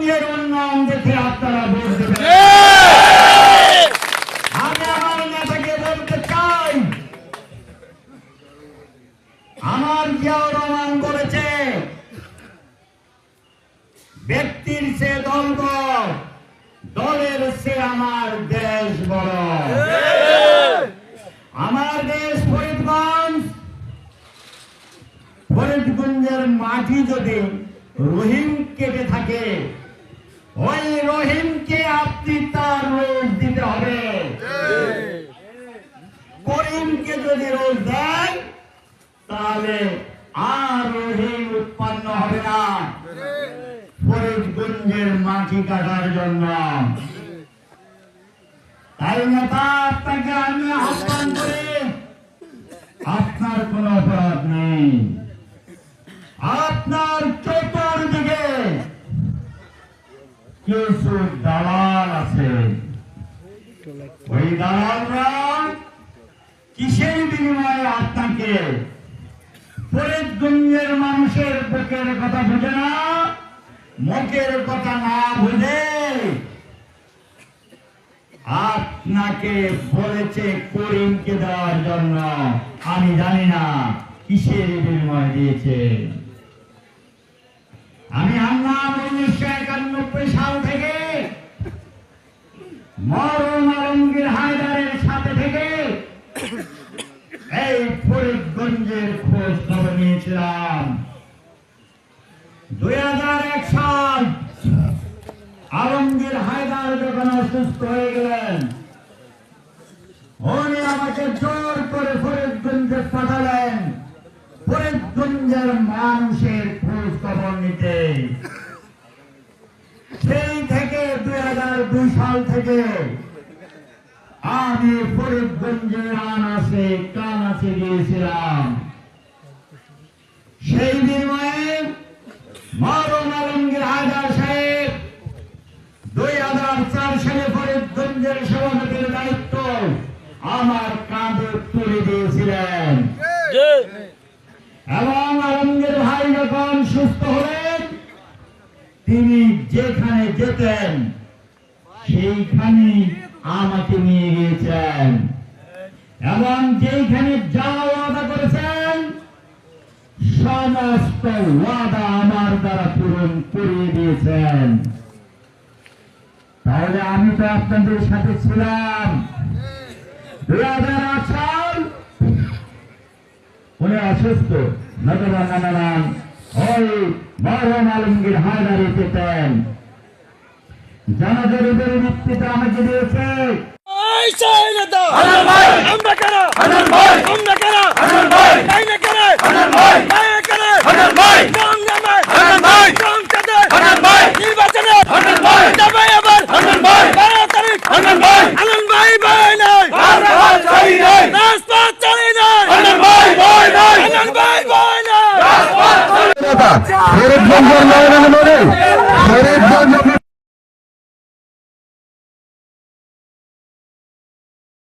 ফরিদগঞ্জের উন্নয়ন দেখে আপনারা ভোট দেবেন আমি আমার নেতাকে বলতে চাই আমার জিয়াউর রহমান বলেছে ব্যক্তির সে দল দলের সে আমার দেশ বড়। আমার দেশ ফরিদগঞ্জ ফরিদগঞ্জের মাটি যদি রহিম কেটে থাকে ওই রহিমকে আপনি তার রোজ দিতে হবে। করিমকে যদি রোজ দেন, তাহলে আর রহিম উৎপন্ন হবে না। ফরিদগঞ্জের মাটি কাটার জন্য। তাই নেতা, আপনাকে আমি আহ্বান করি, আপনার কোন অপরাধ নেই। কিছু দালাল আছে। ওই দালালরা কিসের বিনিময়ে আপনাকে ফরিদগঞ্জের মানুষের বুকের কথা বুঝে না মুখের কথা না বুঝে? আপনাকে বলেছে করিমকে দেওয়ার জন্য। আমি জানি না কিসের বিনিময় দিয়েছে। আমি হান্নান উনিশশো একানব্বই সাল থেকে মরণ আলমগীর হায়দারের সাথে থেকে এই ফরিদগঞ্জের খোঁজ খবর নিয়েছিলাম। দুই হাজার এক সাল আলমগীর হায়দার যখন অসুস্থ হয়ে গেলেন, উনি আমাকে জোর করে ফরিদগঞ্জে পাঠালেন ফরিদগঞ্জের মানুষের খোঁজ খবর নিতে সেই থেকে দুই হাজার দুই সাল থেকে আমি ফরিদগঞ্জের আনাসে কানাসে গিয়েছিলাম। সেই বিনিময়ে মরণ আলমগীর হায়দার সাহেব দুই হাজার চার সালে ফরিদগঞ্জের সভাপতির দায়িত্ব আমার কাঁধে তুলে দিয়েছিলেন। এবং আলমগীর ভাই যখন সুস্থ হলেন তিনি যেখানে যেতেন সেইখানে আমাকে নিয়ে গিয়েছেন। এবং যেখানে যা ওয়াদা করেছেন, সমস্ত ওয়াদা আমার দ্বারা পূরণ করিয়ে দিয়েছেন। তাহলে আমি তো আপনাদের সাথে ছিলাম। দুই হাজার আট সাল উনি অসুস্থ। নতুবা নানান ওই মরহম আলমগীর হায়দারি পেতেন। জনগণের ভিত্তিতে আমাকে দিয়েছে! আমরা কারা! আমরা কারা না কারা ভাই! ভাই! ভাই! ভাই!